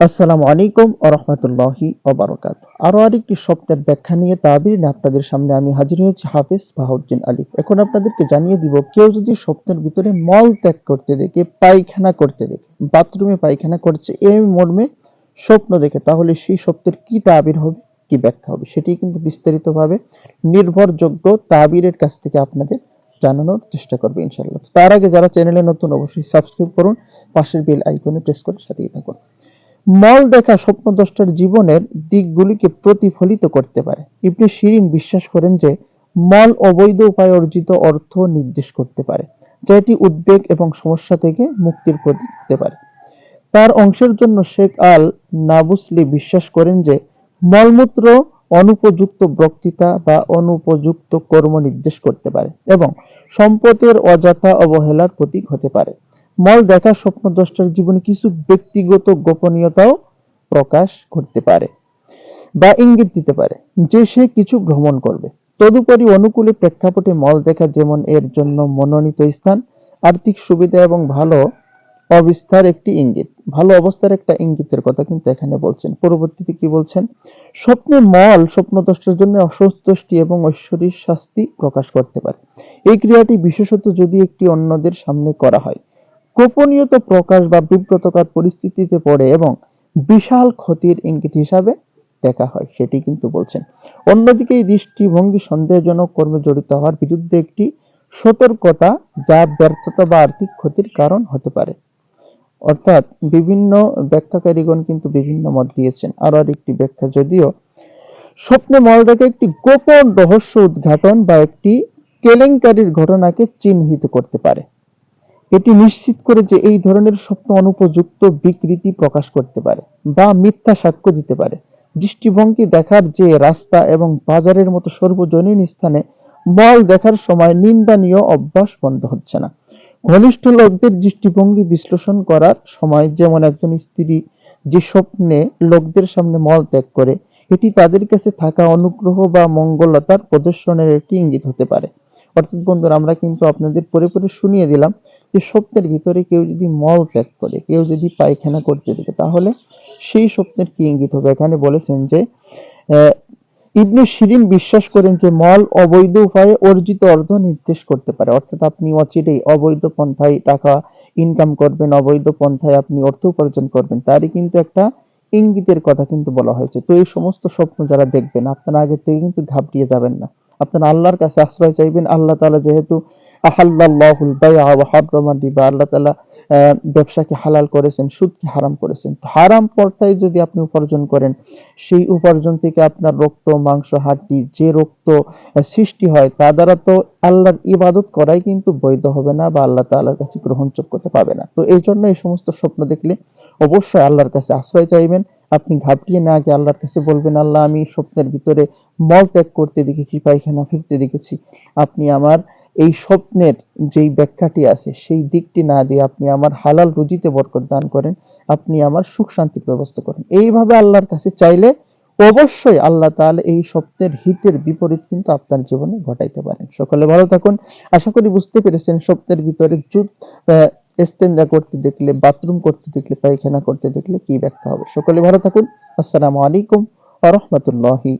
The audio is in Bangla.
আসসালামু আলাইকুম ও রহমতুল্লাহি ওবরাকাত আরও আরেকটি স্বপ্নের ব্যাখ্যা নিয়ে তাবির আপনাদের সামনে আমি হাজির হয়েছি হাফিজ বাহাউদ্দিন আলী এখন আপনাদেরকে জানিয়ে দিব, কেউ যদি স্বপ্নের ভিতরে মল ত্যাগ করতে দেখে, পায়খানা করতে দেখে, বাথরুমে পায়খানা করছে এই মর্মে স্বপ্ন দেখে, তাহলে সেই স্বপ্নের কি তাবির হবে, কি ব্যাখ্যা হবে, সেটি কিন্তু বিস্তারিতভাবে নির্ভরযোগ্য তাবিরের কাছ থেকে আপনাদের জানানোর চেষ্টা করবে ইনশাআল্লাহ। তার আগে যারা চ্যানেলে নতুন, অবশ্যই সাবস্ক্রাইব করুন, পাশের বেল আইকনে প্রেস করে সাথেই থাকুন। মল দেখা স্বপ্নদ্রষ্টার জীবনের দিকগুলিকে প্রতিফলিত করতে পারে। ইবনে শিরিন বিশ্বাস করেন যে, মল অবৈধ উপায়ে অর্জিত অর্থ নির্দেশ করতে পারে, যা এটি উদ্বেগ এবং সমস্যা থেকে মুক্তির প্রতীক হতে পারে। তার অংশের জন্য শেখ আল নাবুসলি বিশ্বাস করেন যে, মলমূত্র অনুপযুক্ত বক্তৃতা বা অনুপযুক্ত কর্ম নির্দেশ করতে পারে এবং সম্পদের অযথা অবহেলার প্রতীক হতে পারে। মল দেখা স্বপ্নদ্রষ্টার জীবনে কিছু ব্যক্তিগত গোপনীয়তাও প্রকাশ করতে পারে বা ইঙ্গিত দিতে পারে যে সে কিছু ভ্রমণ করবে। তদুপরি অনুকূলে প্রেক্ষাপটে মল দেখা যেমন এর জন্য মনোনীত স্থান, আর্থিক সুবিধা এবং ভালো অবস্থার একটি ইঙ্গিত। ভালো অবস্থার একটা ইঙ্গিতের কথা কিন্তু এখানে বলছেন। পরবর্তীতে কি বলছেন? স্বপ্নে মল স্বপ্নদ্রষ্টার জন্য অসন্তুষ্টি এবং ঐশ্বরিক শাস্তি প্রকাশ করতে পারে। এই ক্রিয়াটি বিশেষত যদি একটি অন্যদের সামনে করা হয় গোপনীয়তা প্রকাশ বা বিব্রতকর পরিস্থিতিতে পড়ে এবং বিশাল ক্ষতির ইঙ্গিত হিসাবে দেখা হয়, সেটি কিন্তু বলছেন। অন্যদিকে এই দৃষ্টিভঙ্গি সন্দেহজনক কর্মে জড়িত হওয়ার বিরুদ্ধে একটি সতর্কতা যা ব্যর্থতা বা আর্থিক ক্ষতির কারণ হতে পারে। অর্থাৎ বিভিন্ন ব্যাখ্যাকারীগণ কিন্তু বিভিন্ন মত দিয়েছেন। আরও আরেকটি ব্যাখ্যা, যদিও স্বপ্নে মলদাকে একটি গোপন রহস্য উদ্ঘাটন বা একটি কেলেঙ্কারির ঘটনাকে চিহ্নিত করতে পারে। এটি নিশ্চিত করে যে এই ধরনের স্বপ্ন অনুপযুক্ত বিকৃতি প্রকাশ করতে পারে বা মিথ্যা সাক্ষ্য দিতে পারে। দৃষ্টিভঙ্গি দেখার যে রাস্তা এবং বাজারের মতো সর্বজনীন স্থানে মল দেখার সময় নিন্দানীয় অভ্যাস বন্ধ হচ্ছে না। ঘনিষ্ঠ লোকদের দৃষ্টিভঙ্গি বিশ্লেষণ করার সময় যেমন একজন স্ত্রী যে স্বপ্নে লোকদের সামনে মল ত্যাগ করে, এটি তাদের কাছে থাকা অনুগ্রহ বা মঙ্গলতার প্রদর্শনের একটি ইঙ্গিত হতে পারে। অর্থাৎ বন্ধুরা, আমরা কিন্তু আপনাদের পরে পরে শুনিয়ে দিলাম যে স্বপ্নের ভিতরে কেউ যদি মল ত্যাগ করে, কেউ যদি পায়খানা করতে দেখে, তাহলে সেই স্বপ্নের কি ইঙ্গিত হবে? এখানে বলেছেন যে ইবনে শিরিন বিশ্বাস করেন যে মল অবৈধ উপায়ে অর্জিত অর্থ নির্দেশ করতে পারে। অর্থাৎ আপনি অচিরেই অবৈধ পন্থায় টাকা ইনকাম করবেন, অবৈধ পন্থায় আপনি অর্থ উপার্জন করবেন, তারই কিন্তু একটা ইঙ্গিতের কথা কিন্তু বলা হয়েছে। তো এই সমস্ত স্বপ্ন যারা দেখবেন, আপনারা আগে থেকে কিন্তু ঘাবড়িয়ে যাবেন না। আপনারা আল্লাহর কাছে আশ্রয় চাইবেন, আল্লাহ তাআলা যেহেতু আহাল্লাহুল বাইআ ওয়া হাররামা রিবা। আল্লাহ তাআলা ব্যবসাকে হালাল করেছেন, সুদকে হারাম করেছেন। হারাম পর্দায় যদি আপনি উপার্জন করেন, সেই উপার্জন থেকে আপনার রক্ত, মাংস, হাড্ডি, যে রক্ত সৃষ্টি হয়, তা দ্বারা তো আল্লাহর ইবাদত করাই কিন্তু বৈধ হবে না বা আল্লাহ তাআলার কাছে গ্রহণযোগ্যতা পাবে না। তো এই জন্য এই সমস্ত স্বপ্ন দেখলে অবশ্যই আল্লাহর কাছে আশ্রয় চাইবেন। আপনি ঘাবড়িয়ে না গিয়ে আল্লাহর কাছে বলবেন, আল্লাহ, আমি স্বপ্নের ভিতরে মল ত্যাগ করতে দেখেছি, পায়খানা ফিরতে দেখেছি। আপনি আমার এই স্বপ্নের যেই ব্যাখ্যাটি আছে, সেই দিকটি না দিয়ে আপনি আমার হালাল রুজিতে বরকত দান করেন, আপনি আমার সুখ শান্তির ব্যবস্থা করেন। এইভাবে আল্লাহর কাছে চাইলে অবশ্যই আল্লাহ তাহলে এই স্বপ্নের হিতের বিপরীত কিন্তু আপনার জীবনে ঘটাইতে পারেন। সকলে ভালো থাকুন। আশা করি বুঝতে পেরেছেন স্বপ্নের ভিতরে যুদ্ধ এস্তেঞ্জা করতে দেখলে, বাথরুম করতে দেখলে, পায়খানা করতে দেখলে কি ব্যাখ্যা হবে। সকলে ভালো থাকুন। আসসালামু আলাইকুম আ রহমতুল্লাহি